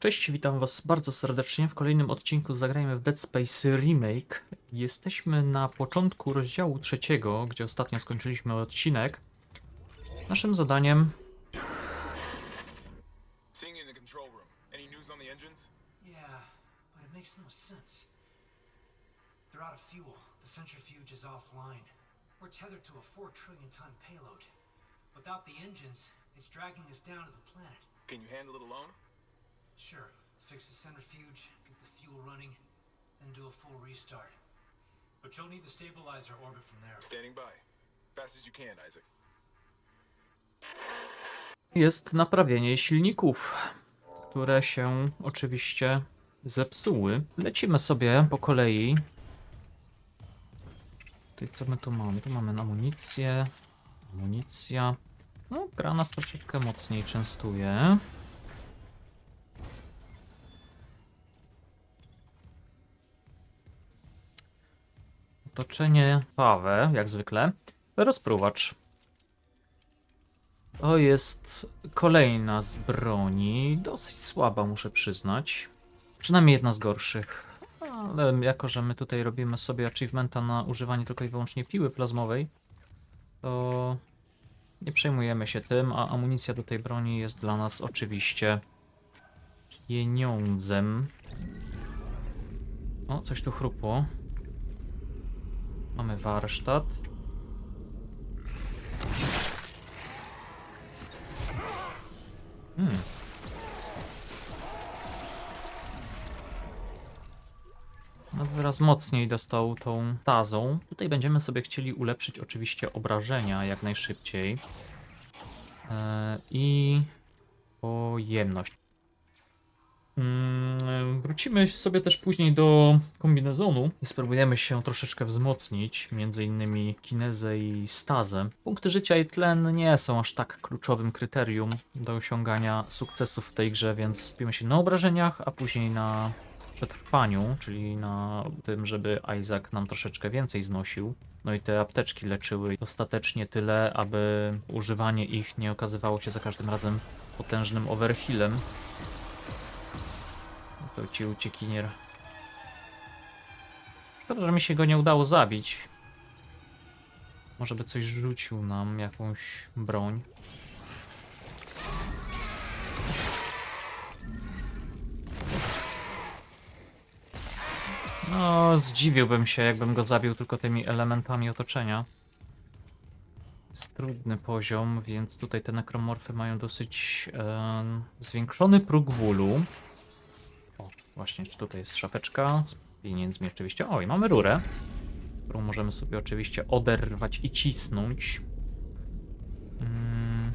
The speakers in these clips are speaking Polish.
Cześć, witam Was bardzo serdecznie. W kolejnym odcinku zagrajmy w Dead Space Remake. Jesteśmy na początku rozdziału trzeciego, gdzie ostatnio skończyliśmy odcinek. Naszym zadaniem engines? No to a 4 trillion ton payload. Without the engines, it's dragging us down to the planet. Can you handle it alone? Sure, fix the centrifuge, get the fuel running, then do a full restart. But you'll need to stabilize our orbit from there. Standing by. Fast as you can, Isaac. jest naprawienie silników, które się oczywiście zepsuły. Lecimy sobie po kolei. Tutaj co my tu mamy? Tu mamy amunicję, amunicja. No, gra nas troszeczkę mocniej częstuje. Otoczenie pawę, jak zwykle. Rozpruwacz. To jest kolejna z broni. Dosyć słaba, muszę przyznać. Przynajmniej jedna z gorszych. Ale jako, że my tutaj robimy sobie achievementa na używanie tylko i wyłącznie piły plazmowej, to nie przejmujemy się tym, a amunicja do tej broni jest dla nas oczywiście pieniądzem. O, coś tu chrupło. Mamy warsztat. Hmm. No mocniej dostał tą tazą. Tutaj będziemy sobie chcieli ulepszyć oczywiście obrażenia jak najszybciej. E, I pojemność. Mm, Wrócimy sobie też później do kombinezonu i spróbujemy się troszeczkę wzmocnić, między innymi kinezę i stazę. Punkty życia i tlen nie są aż tak kluczowym kryterium do osiągania sukcesów w tej grze, więc skupimy się na obrażeniach, a później na przetrwaniu, czyli na tym, żeby Isaac nam troszeczkę więcej znosił. No i te apteczki leczyły dostatecznie tyle, aby używanie ich nie okazywało się za każdym razem potężnym overhealem. To ci uciekinier. Szkoda, że mi się go nie udało zabić. Może by coś rzucił nam, jakąś broń. No, zdziwiłbym się, jakbym go zabił tylko tymi elementami otoczenia. Jest trudny poziom, więc tutaj te nekromorfy mają dosyć zwiększony próg bólu. Właśnie, czy tutaj jest szafeczka z pieniędzmi oczywiście. O, i mamy rurę, którą możemy sobie oczywiście oderwać i cisnąć. Mm.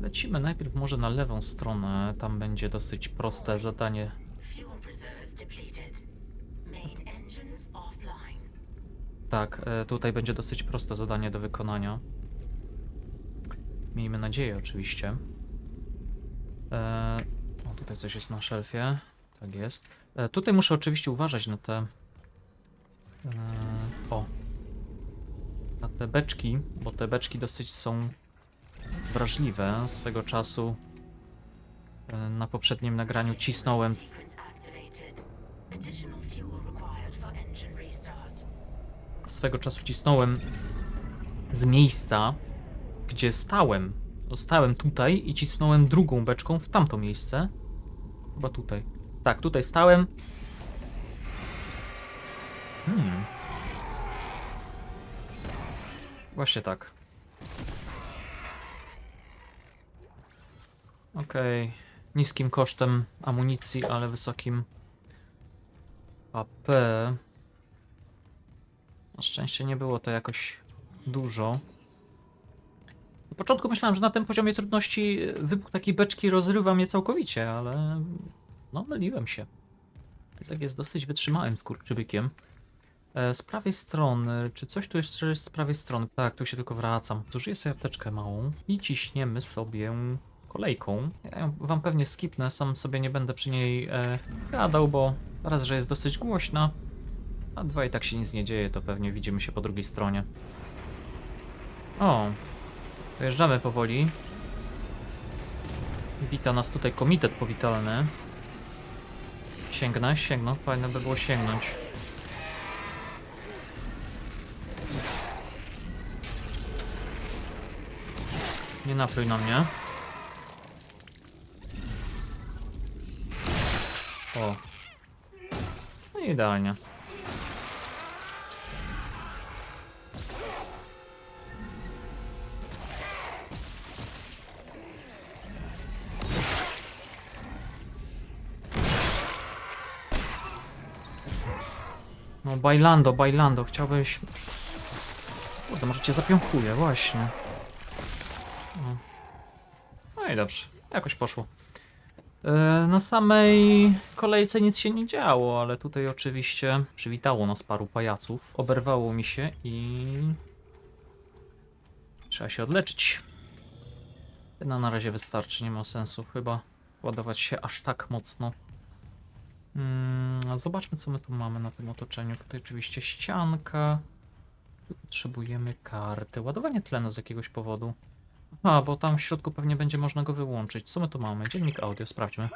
Lecimy najpierw może na lewą stronę, tam będzie dosyć proste zadanie. Tak, e, tutaj będzie dosyć proste zadanie do wykonania. Miejmy nadzieję, oczywiście. E, o, tutaj coś jest na szelfie. Tak jest. E, tutaj muszę oczywiście uważać na te. E, o. Na te beczki, bo te beczki dosyć są wrażliwe. Swego czasu e, na poprzednim nagraniu cisnąłem swego czasu cisnąłem z miejsca, gdzie stałem. No, Stałem tutaj i cisnąłem drugą beczką w tamto miejsce. Chyba tutaj. Tak, tutaj stałem. Hmm. Właśnie tak. Okej. Niskim kosztem amunicji, ale wysokim AP. Na szczęście nie było to jakoś dużo. Na początku myślałem, że na tym poziomie trudności wybuch takiej beczki rozrywa mnie całkowicie, ale no myliłem się. Izak jest dosyć wytrzymałym skurczybykiem. E, Z prawej strony, czy coś tu jeszcze jest z prawej strony? Tak, tu się tylko wracam. Zużyję sobie apteczkę małą i ciśniemy sobie kolejką. Ja wam pewnie skipnę, sam sobie nie będę przy niej e, gadał, bo raz, że jest dosyć głośna, a dwa i tak się nic nie dzieje, to pewnie widzimy się po drugiej stronie. O, dojeżdżamy powoli. Wita nas tutaj komitet powitalny. Sięgnę, sięgnę. Fajne by było sięgnąć. Nie napluj na mnie. O. No idealnie. No, bailando, bailando, chciałbyś... Kurde, może cię zapiąkuję, właśnie. No. no i dobrze, jakoś poszło. E, Na samej kolejce nic się nie działo, ale tutaj oczywiście przywitało nas paru pajaców. Oberwało mi się i... Trzeba się odleczyć. No na razie wystarczy, nie ma sensu chyba ładować się aż tak mocno. Mm, zobaczmy co my tu mamy na tym otoczeniu. Tutaj oczywiście ścianka. Tu potrzebujemy karty. Ładowanie tlenu z jakiegoś powodu. A, bo tam w środku pewnie będzie można go wyłączyć. Co my tu mamy? Dziennik audio, sprawdźmy.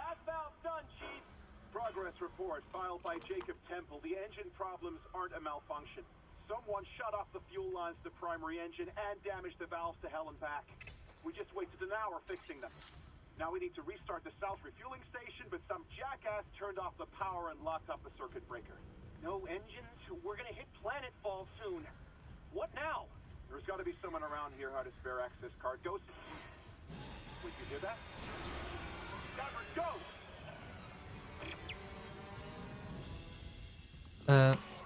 Someone shut off the fuel lines to primary engine and damaged the valves to hell and back. We just wasted an hour fixing them. Now we need to restart the south refueling station, but some jackass turned off the power and locked up the circuit breaker. No engines? We're gonna hit planetfall soon. What now? There's gotta be someone around here how to spare access card. Go. Wait, you hear that? Scotland, go! E...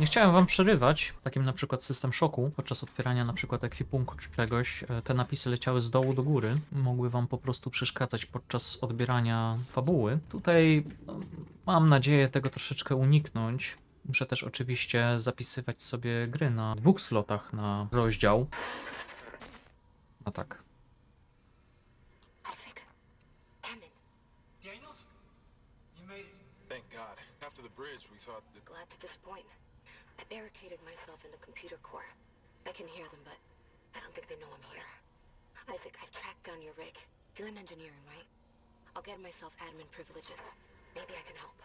Nie chciałem wam przerywać, takim na przykład system szoku, podczas otwierania na przykład ekwipunku czy czegoś, e, te napisy leciały z dołu do góry, mogły wam po prostu przeszkadzać podczas odbierania fabuły. Tutaj no, mam nadzieję tego troszeczkę uniknąć. Muszę też oczywiście zapisywać sobie gry na dwóch slotach na rozdział. A tak, Isaac. Hammond. Daniels? You made it. Thank God. After the bridge, we thought that. Glad to disappoint. Barricaded myself in the computer core. I can hear them, but I don't think they know I'm here. Isaac, I've tracked down your rig. You're in engineering, right? I'll get myself admin privileges. Maybe I can help.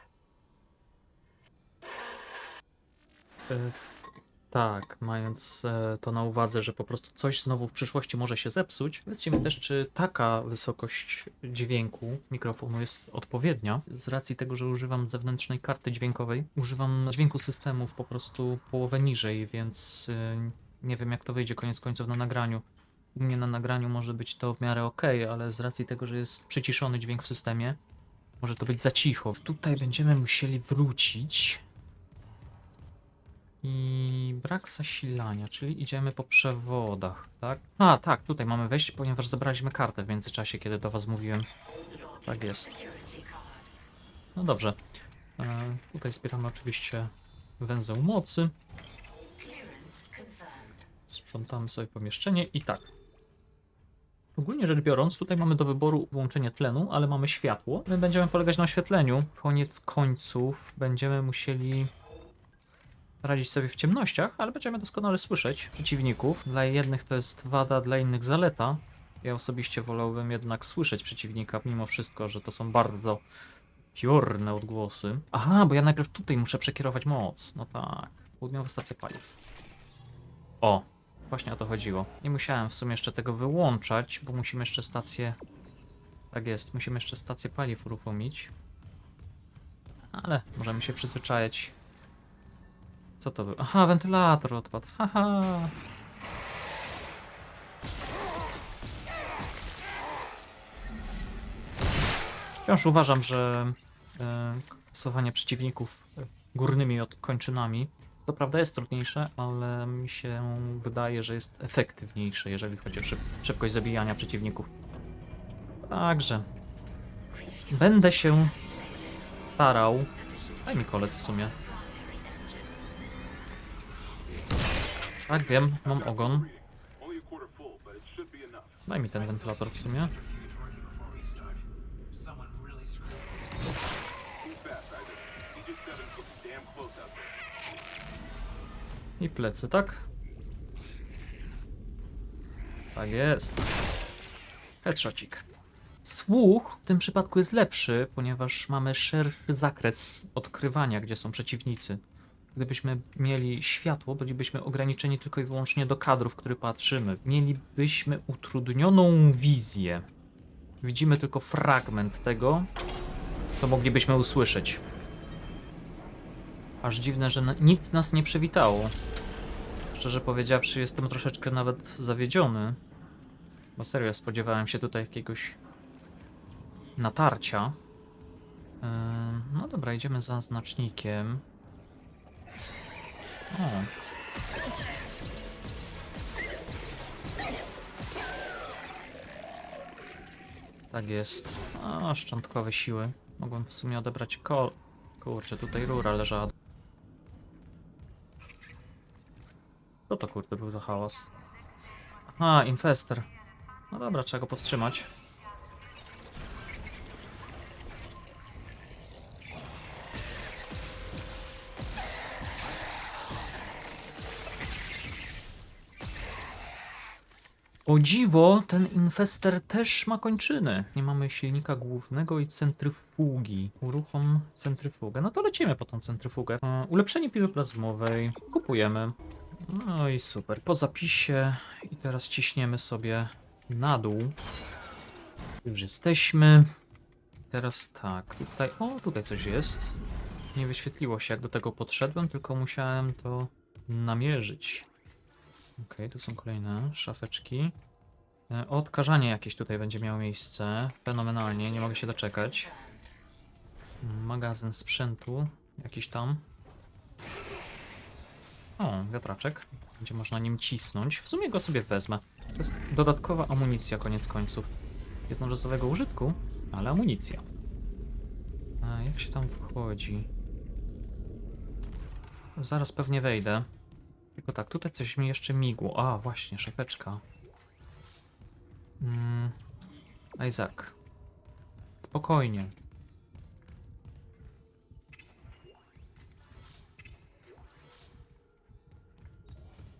E, tak, mając e, to na uwadze, że po prostu coś znowu w przyszłości może się zepsuć, powiedzcie mi też, czy taka wysokość dźwięku mikrofonu jest odpowiednia. Z racji tego, że używam zewnętrznej karty dźwiękowej, używam dźwięku systemów po prostu połowę niżej, więc e, nie wiem jak to wyjdzie koniec końców na nagraniu. U mnie na nagraniu może być to w miarę ok, ale z racji tego, że jest przyciszony dźwięk w systemie, może to być za cicho. Tutaj będziemy musieli wrócić. I brak zasilania, czyli idziemy po przewodach, tak? A, tak, tutaj mamy wejść, ponieważ zebraliśmy kartę w międzyczasie, kiedy do was mówiłem. Tak jest. No dobrze. E, tutaj zbieramy oczywiście węzeł mocy. Sprzątamy sobie pomieszczenie i tak. Ogólnie rzecz biorąc, tutaj mamy do wyboru włączenie tlenu, ale mamy światło. My będziemy polegać na oświetleniu. Koniec końców będziemy musieli radzić sobie w ciemnościach, ale będziemy doskonale słyszeć przeciwników. Dla jednych to jest wada, dla innych zaleta. Ja osobiście wolałbym jednak słyszeć przeciwnika, mimo wszystko, że to są bardzo piorne odgłosy. Aha, bo ja najpierw tutaj muszę przekierować moc. No tak, południowa stacja paliw. O, właśnie o to chodziło. Nie musiałem w sumie jeszcze tego wyłączać, bo musimy jeszcze stację... Tak jest, musimy jeszcze stację paliw uruchomić. Ale możemy się przyzwyczaić. Co to był? Aha, wentylator odpadł. Haha. Wciąż uważam, że e, kasowanie przeciwników e, górnymi kończynami co prawda jest trudniejsze, ale mi się wydaje, że jest efektywniejsze, jeżeli chodzi o szyb szybkość zabijania przeciwników. Także będę się starał. Daj mi kolec w sumie. Tak, wiem, mam ogon. Daj mi ten wentylator w sumie. Centrifuge working before restart. Someone really screwed. Too fast, Isaac. Aegis 7 looks damn close out there. I plecy, tak? Tak jest. Headshotcik. Słuch w tym przypadku jest lepszy, ponieważ mamy szerszy zakres odkrywania, gdzie są przeciwnicy. Gdybyśmy mieli światło, bylibyśmy ograniczeni tylko i wyłącznie do kadrów, w które patrzymy. Mielibyśmy utrudnioną wizję. Widzimy tylko fragment tego, co moglibyśmy usłyszeć. Aż dziwne, że nic nas nie przywitało. Szczerze powiedziawszy, jestem troszeczkę nawet zawiedziony. Bo serio, spodziewałem się tutaj jakiegoś natarcia. Ym, No dobra, idziemy za znacznikiem. O. Tak jest. A, szczątkowe siły. Mogłem w sumie odebrać kol. Kurczę, tutaj rura leżała. Co to kurde był za hałas? Aha, infester. No dobra, trzeba go powstrzymać. O dziwo, ten infester też ma kończyny. Nie mamy silnika głównego i centryfugi. Uruchom centryfugę. No to lecimy po tą centryfugę. E, Ulepszenie piły plazmowej. Kupujemy. No i super. Po zapisie. I teraz ciśniemy sobie na dół. Już jesteśmy. Teraz tak. Tutaj, o, tutaj coś jest. Nie wyświetliło się jak do tego podszedłem, tylko musiałem to namierzyć. Okej, tu są kolejne szafeczki. E, Odkażanie jakieś tutaj będzie miało miejsce. Fenomenalnie, nie mogę się doczekać. Magazyn sprzętu, jakiś tam. O, wiatraczek. Będzie można nim cisnąć. W sumie go sobie wezmę. To jest dodatkowa amunicja, koniec końców. Jednorazowego użytku, ale amunicja. A jak się tam wchodzi? Zaraz pewnie wejdę. Tylko tak, tutaj coś mi jeszcze migło. A, właśnie, szafeczka. Mm, Isaac. Spokojnie.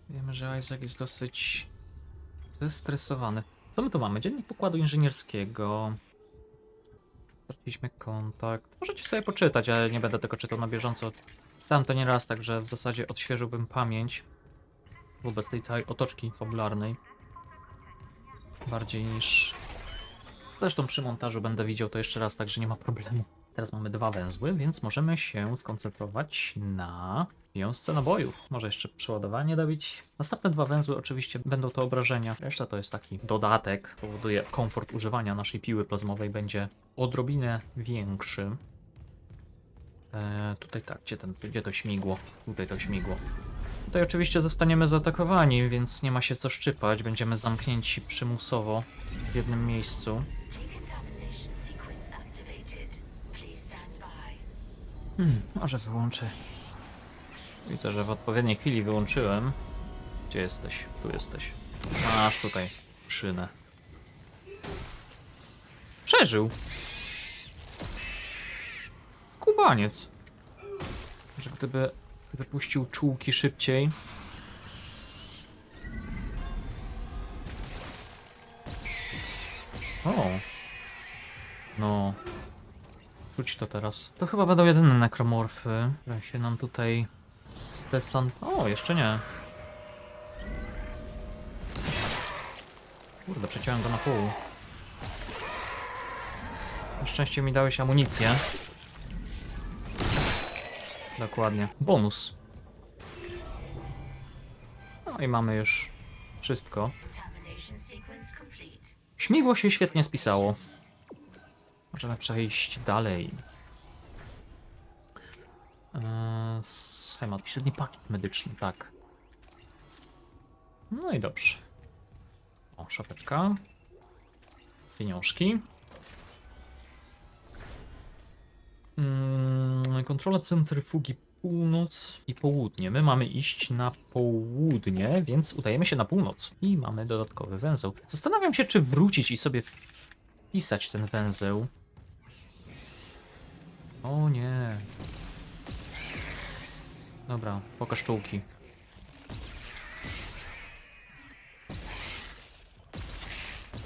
Wiemy, że Isaac jest dosyć zestresowany. Co my tu mamy? Dziennik pokładu inżynierskiego. Straciliśmy kontakt. Możecie sobie poczytać, ale nie będę tego czytał na bieżąco. Czytałem to nieraz, także w zasadzie odświeżyłbym pamięć wobec tej całej otoczki fabularnej. Bardziej niż... Zresztą przy montażu będę widział to jeszcze raz, także nie ma problemu. Teraz mamy dwa węzły, więc możemy się skoncentrować na wiązce nabojów. Może jeszcze przeładowanie dobić. Następne dwa węzły oczywiście będą to obrażenia. Reszta to jest taki dodatek. Powoduje komfort używania naszej piły plazmowej będzie odrobinę większy. E, tutaj tak, gdzie, ten, gdzie to śmigło? Tutaj to śmigło. Tutaj oczywiście zostaniemy zaatakowani, więc nie ma się co szczypać. Będziemy zamknięci przymusowo w jednym miejscu. Hmm, może wyłączę. Widzę, że w odpowiedniej chwili wyłączyłem. Gdzie jesteś? Tu jesteś. Masz tutaj szynę. Przeżył! Skubaniec. Może gdyby wypuścił czułki szybciej. O. No. Rzuć to teraz. To chyba będą jedyne nekromorfy, które się nam tutaj stesant... O, jeszcze nie. Kurde, przeciąłem go na pół. Na szczęście mi dałeś amunicję. Dokładnie. Bonus. No i mamy już wszystko. Śmigło się świetnie spisało. Możemy przejść dalej. Eee, schemat. Średni pakiet medyczny, tak. No i dobrze. O, szafeczka. Pieniążki kontrola centryfugi północ i południe. My mamy iść na południe, więc udajemy się na północ. I mamy dodatkowy węzeł. Zastanawiam się, czy wrócić i sobie wpisać ten węzeł. O nie. Dobra, pokaż czołki.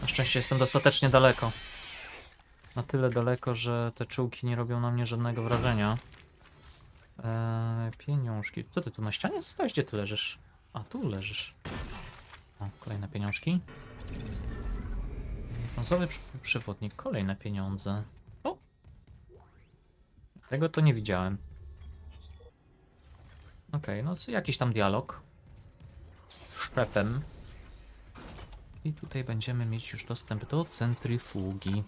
Na szczęście jestem dostatecznie daleko. Na tyle daleko, że te czułki nie robią na mnie żadnego wrażenia. Eee, pieniążki. Co ty tu na ścianie zostałeś? Gdzie ty leżysz? A, tu leżysz. O, kolejne pieniążki. Brązowy przewodnik. Kolejne pieniądze. O! Tego to nie widziałem. Okej, no co jakiś tam dialog z szefem. I tutaj będziemy mieć już dostęp do centryfugi.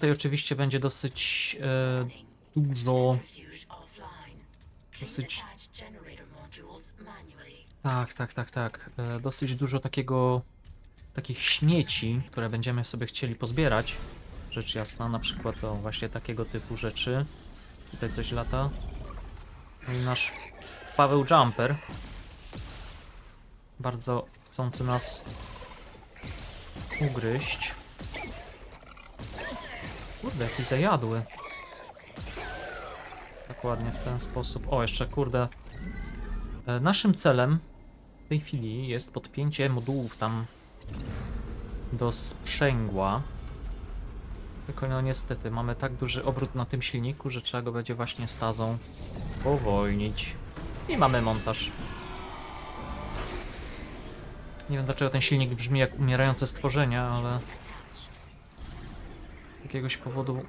Tutaj oczywiście będzie dosyć e, dużo. Dosyć. Tak, tak, tak, tak. E, dosyć dużo takiego. takich śmieci, które będziemy sobie chcieli pozbierać. Rzecz jasna, na przykład o właśnie takiego typu rzeczy. Tutaj coś lata. No i nasz Paweł Jumper. Bardzo chcący nas ugryźć. Kurde, jaki zajadły. Dokładnie w ten sposób. O, jeszcze kurde. E, Naszym celem w tej chwili jest podpięcie modułów tam do sprzęgła. Tylko no niestety mamy tak duży obrót na tym silniku, że trzeba go będzie właśnie stazą spowolnić. I mamy montaż. Nie wiem dlaczego ten silnik brzmi jak umierające stworzenia, ale jakiegoś powodu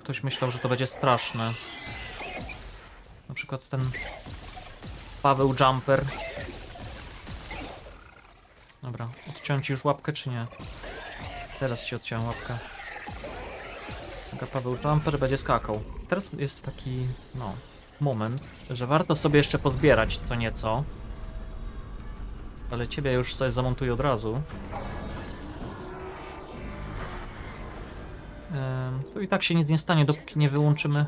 ktoś myślał, że to będzie straszne. Na przykład ten Paweł Jumper. Dobra, odciąłem ci już łapkę czy nie? Teraz ci odciąłem łapkę. Taka Paweł Jumper będzie skakał. Teraz jest taki, no, moment, że warto sobie jeszcze pozbierać co nieco. Ale ciebie już coś zamontuję od razu. To i tak się nic nie stanie, dopóki nie wyłączymy.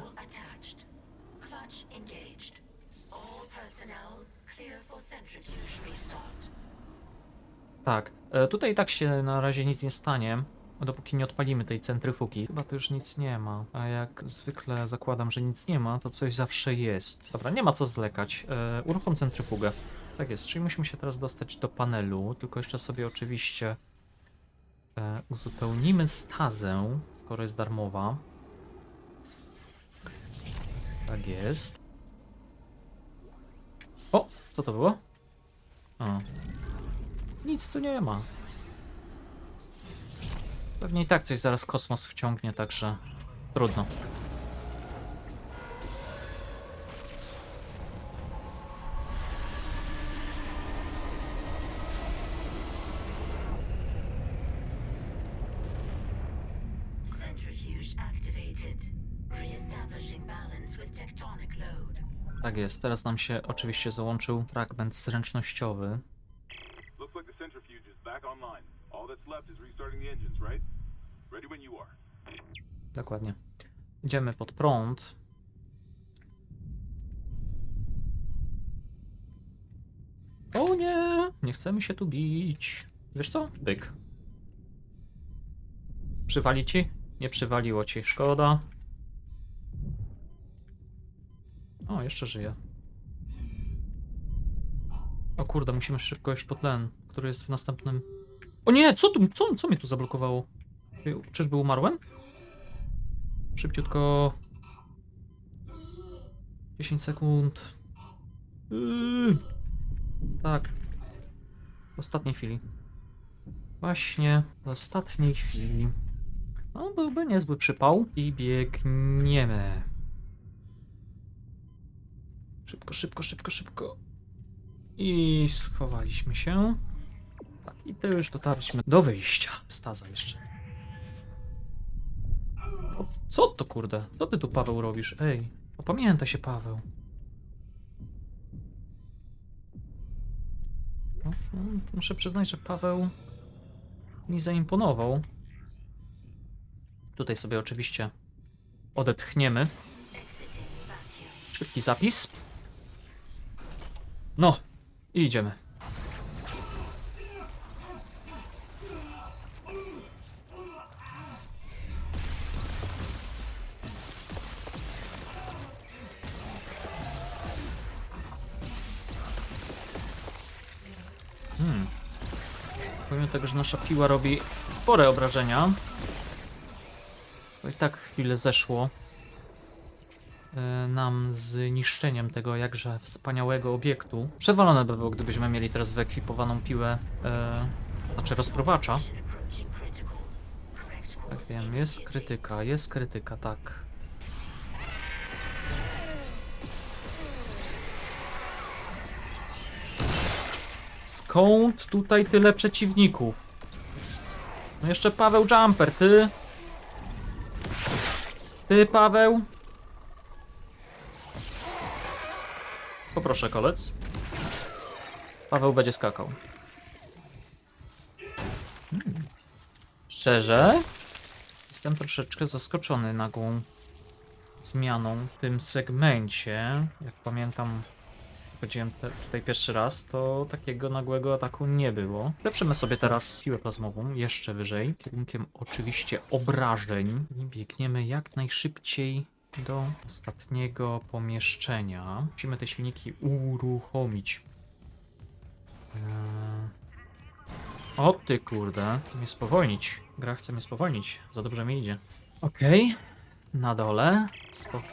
Tak, e, tutaj i tak się na razie nic nie stanie, dopóki nie odpalimy tej centryfugi. Chyba tu już nic nie ma, a jak zwykle zakładam, że nic nie ma, to coś zawsze jest. Dobra, nie ma co zlekać. E, uruchom centryfugę. Tak jest, czyli musimy się teraz dostać do panelu, tylko jeszcze sobie oczywiście e, uzupełnimy stazę, skoro jest darmowa. Tak jest. O, co to było? Nic tu nie ma. Pewnie i tak coś zaraz kosmos wciągnie, także trudno. Tak jest, teraz nam się oczywiście załączył fragment zręcznościowy. Looks like the centrifuge is back online. All that's left is restarting the engines, right? Ready when you are. Dokładnie. Idziemy pod prąd. O nie! Nie chcemy się tu bić. Wiesz co? Byk. Przywali ci? Nie przywaliło ci. Szkoda. O, jeszcze żyje. O kurde, musimy szybko iść po tlen, który jest w następnym... O nie! Co tu? Co, co mnie tu zablokowało? Czy- Czyżby umarłem? Szybciutko. 10 sekund. Yy. Tak. W ostatniej chwili. Właśnie w ostatniej chwili. No, byłby niezły przypał. I biegniemy. Szybko, szybko, szybko, szybko. I schowaliśmy się. Tak, i to już dotarliśmy do wyjścia. Staza jeszcze. O, Co to kurde? Co ty tu Paweł robisz? Ej, opamiętaj się Paweł. No, muszę przyznać, że Paweł mi zaimponował. Tutaj sobie oczywiście odetchniemy. Szybki zapis. No, idziemy. Hmm. Tego, że nasza piła robi spore obrażenia, to i tak chwilę zeszło nam z niszczeniem tego jakże wspaniałego obiektu. Przewalone by było, gdybyśmy mieli teraz wyekwipowaną piłę, e, znaczy rozprowacza. Tak wiem, jest krytyka, jest krytyka, tak. Skąd tutaj tyle przeciwników? No jeszcze Paweł Jumper, ty? Ty, Paweł? Poproszę kolec. Paweł będzie skakał. Hmm. Szczerze? Jestem troszeczkę zaskoczony nagłą zmianą w tym segmencie. Jak pamiętam, wchodziłem tutaj pierwszy raz, to takiego nagłego ataku nie było. Lepszymy sobie teraz siłę plazmową jeszcze wyżej, kierunkiem oczywiście obrażeń i biegniemy jak najszybciej do ostatniego pomieszczenia. Musimy te silniki uruchomić. Eee... O ty kurde, mnie spowolnić. Gra chce mnie spowolnić, za dobrze mi idzie. Okej, na dole. Spoko.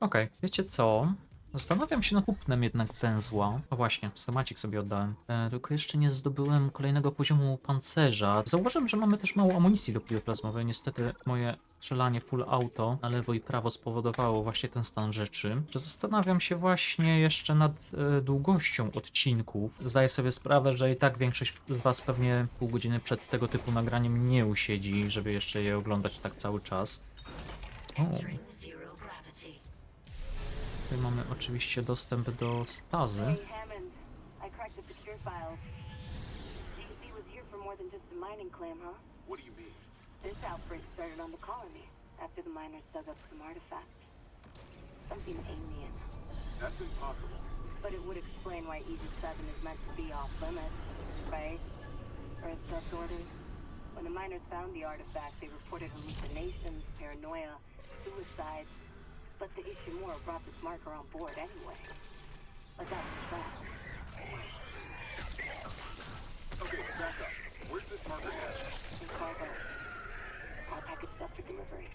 Okej, wiecie co? Zastanawiam się nad kupnem jednak węzła. O właśnie, schemacik sobie oddałem. E, tylko jeszcze nie zdobyłem kolejnego poziomu pancerza. Zauważyłem, że mamy też mało amunicji do piły plazmowej. Niestety moje strzelanie full auto na lewo i prawo spowodowało właśnie ten stan rzeczy. Zastanawiam się właśnie jeszcze nad e, długością odcinków. Zdaję sobie sprawę, że i tak większość z Was pewnie pół godziny przed tego typu nagraniem nie usiedzi, żeby jeszcze je oglądać tak cały czas. O. Tutaj mamy oczywiście dostęp do stazy. Hey, Hammond. I cracked the secure files. GC was here for more than just a mining claim, huh? What do you mean? This outbreak started on the colony after the miners dug up some artifacts. Something alien. That's impossible. But it would explain why Aegis 7 is meant to be off limits, right? Earth trust orders. When the miners found the artifact, they reported hallucinations, paranoia, suicide. But the Ishimura brought this marker on board anyway. Like that was fact. Okay, back up. Where's this marker headed? In cargo. Up for delivery.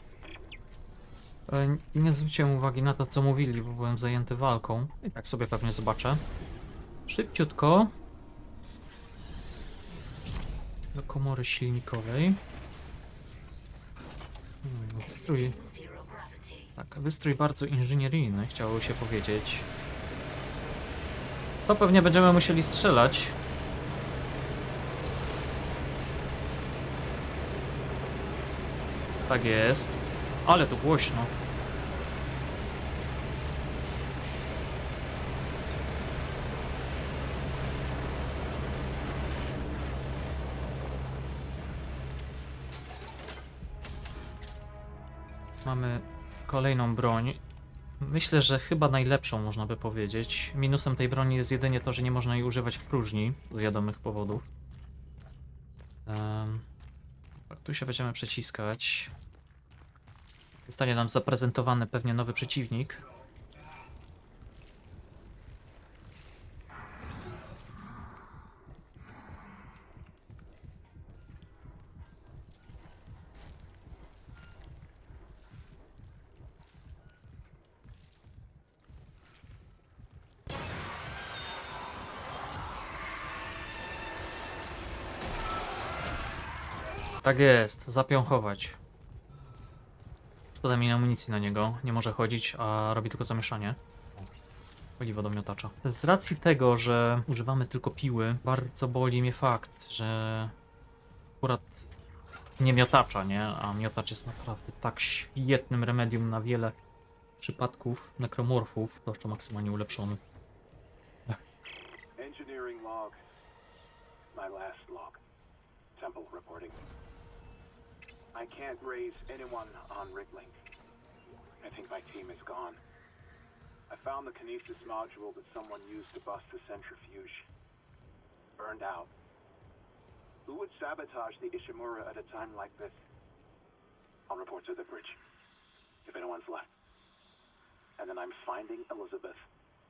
E, Nie zwróciłem uwagi na to, co mówili, bo byłem zajęty walką. I tak sobie pewnie zobaczę. Szybciutko. Do komory silnikowej. Hmm, Wystrój. Tak, wystrój bardzo inżynieryjny, chciało się powiedzieć. To pewnie będziemy musieli strzelać. Tak jest. Ale to głośno. Mamy kolejną broń. Myślę, że chyba najlepszą można by powiedzieć. Minusem tej broni jest jedynie to, że nie można jej używać w próżni z wiadomych powodów. Em, tu się będziemy przeciskać. Zostanie nam zaprezentowany pewnie nowy przeciwnik. Tak jest, zapiąchować. Szkoda mi amunicji na niego. Nie może chodzić, a robi tylko zamieszanie. Paliwo do miotacza. Z racji tego, że używamy tylko piły, bardzo boli mnie fakt, że akurat nie miotacza, nie? A miotacz jest naprawdę tak świetnym remedium na wiele przypadków nekromorfów, zwłaszcza maksymalnie ulepszony. Engineering log. My last log. Temple reporting. I can't raise anyone on Riglink. I think my team is gone. I found the kinesis module that someone used to bust the centrifuge. Burned out. Who would sabotage the Ishimura at a time like this? I'll report to the bridge. If anyone's left. And then I'm finding Elizabeth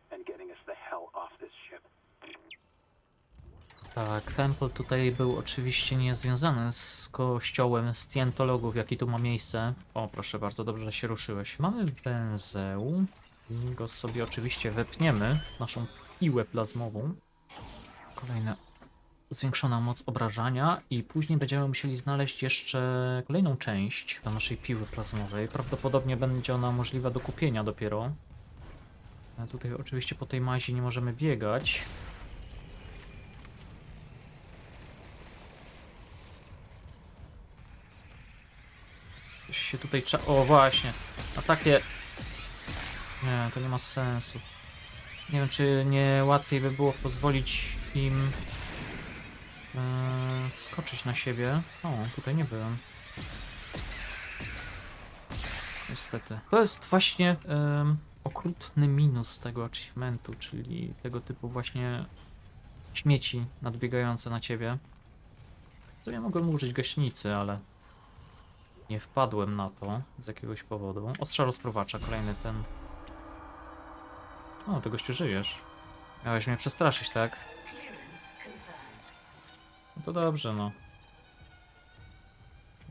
and getting us the hell off this ship. Tak, Temple tutaj był oczywiście niezwiązany z kościołem Scientologów, jaki tu ma miejsce. O, proszę bardzo, dobrze się ruszyłeś. Mamy węzeł. Go sobie oczywiście wepniemy naszą piłę plazmową. Kolejna zwiększona moc obrażania i później będziemy musieli znaleźć jeszcze kolejną część do naszej piły plazmowej. Prawdopodobnie będzie ona możliwa do kupienia dopiero. Tutaj oczywiście po tej mazi nie możemy biegać. Się tutaj trzeba... O, właśnie. A takie... Nie, to nie ma sensu. Nie wiem, czy nie łatwiej by było pozwolić im e, wskoczyć na siebie. O, tutaj nie byłem. Niestety. To jest właśnie em, okrutny minus tego achievementu, czyli tego typu właśnie śmieci nadbiegające na ciebie. Co ja mogłem użyć gaśnicy, ale nie wpadłem na to z jakiegoś powodu. Ostrza rozprowacza, kolejny ten. O, ty gościu żyjesz. Miałeś mnie przestraszyć, tak? No to dobrze, no.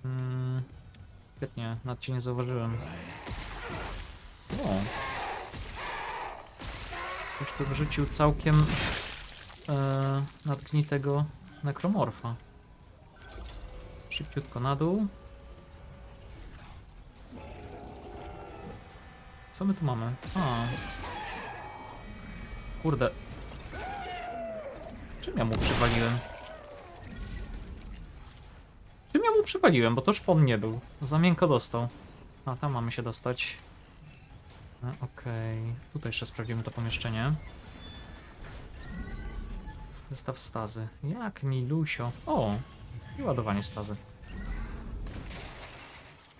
Mm, świetnie, nad cię nie zauważyłem. O. Ktoś tu wrzucił całkiem e, nadgnitego nekromorfa. Szybciutko na dół. Co my tu mamy? A. Kurde. Czym ja mu przywaliłem? Czym ja mu przywaliłem, bo to szpon nie był. Za miękko dostał. A, tam mamy się dostać. No, Okej. Tutaj jeszcze sprawdzimy to pomieszczenie. Zestaw stazy. Jak milusio. O! I ładowanie stazy.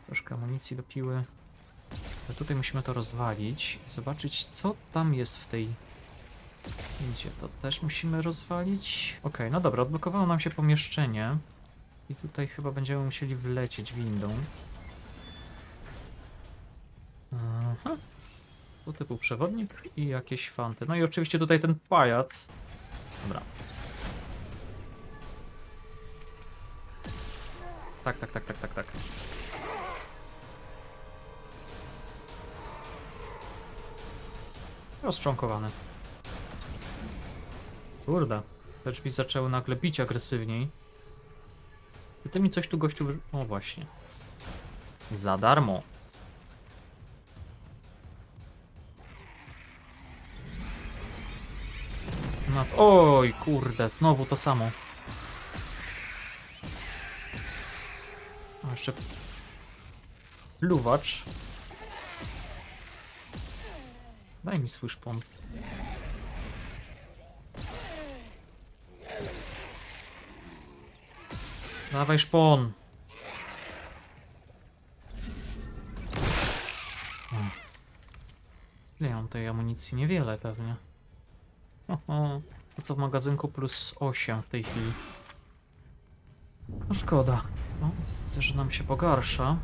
Troszkę amunicji do piły. Tutaj musimy to rozwalić zobaczyć, co tam jest w tej Gdzie to też musimy rozwalić? Okej, no dobra, odblokowało nam się pomieszczenie. I tutaj chyba będziemy musieli wlecieć windą. Aha. Tu typu przewodnik i jakieś fanty. No i oczywiście tutaj ten pajac. Dobra. Tak, tak, tak, tak, tak, tak. Rozczłonkowane. Kurde. Te drzwi zaczęły nagle bić agresywniej. I ty mi coś tu gościu. O właśnie. Za darmo. No, oj, kurde, znowu to samo. A jeszcze pluwacz. Daj mi swój szpon. Dawaj szpon. Ile ja mam tej amunicji? Niewiele pewnie. Oho. To co w magazynku plus 8 w tej chwili. No szkoda. No, widzę, że nam się pogarsza.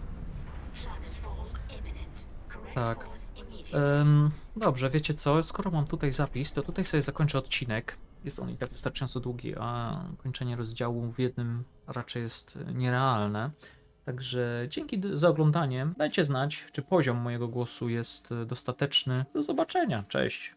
Tak. Em, dobrze, wiecie co? Skoro mam tutaj zapis, to tutaj sobie zakończę odcinek. Jest on i tak wystarczająco długi, a kończenie rozdziału w jednym raczej jest e, nierealne. Także dzięki za oglądanie. Dajcie znać, czy poziom mojego głosu jest e, dostateczny. Do zobaczenia. Cześć.